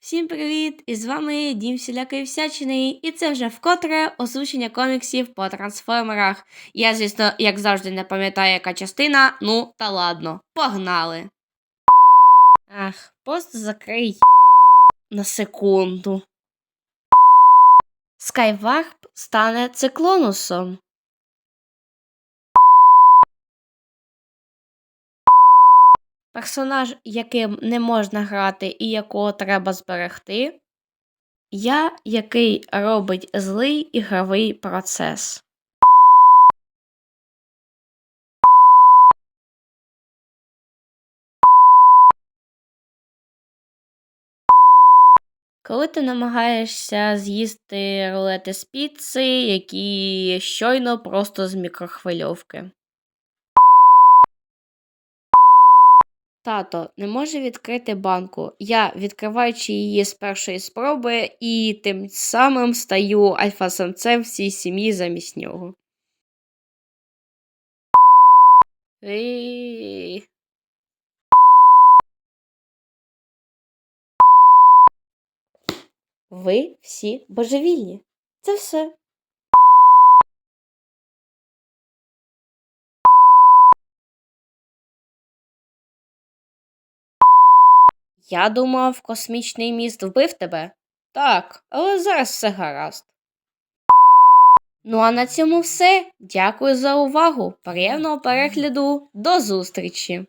Всім привіт! І з вами Дім Всілякої Всячини, і це вже вкотре озвучення коміксів по трансформерах. Я, звісно, як завжди, не пам'ятаю, яка частина, ну та ладно, погнали. Ах, пост закрий на секунду. Скайварп стане циклонусом. Персонаж, яким не можна грати і якого треба зберегти. Я, який робить злий ігровий процес. Коли ти намагаєшся з'їсти рулети з піци, які щойно просто з мікрохвильовки. Тато не може відкрити банку. Я, відкриваючи її з першої спроби, і тим самим стаю альфа-самцем всій сім'ї замість нього. Ви всі божевільні. Це все. Я думав, космічний міст вбив тебе. Так, але зараз все гаразд. Ну а на цьому все. Дякую за увагу. Приємного перегляду. До зустрічі!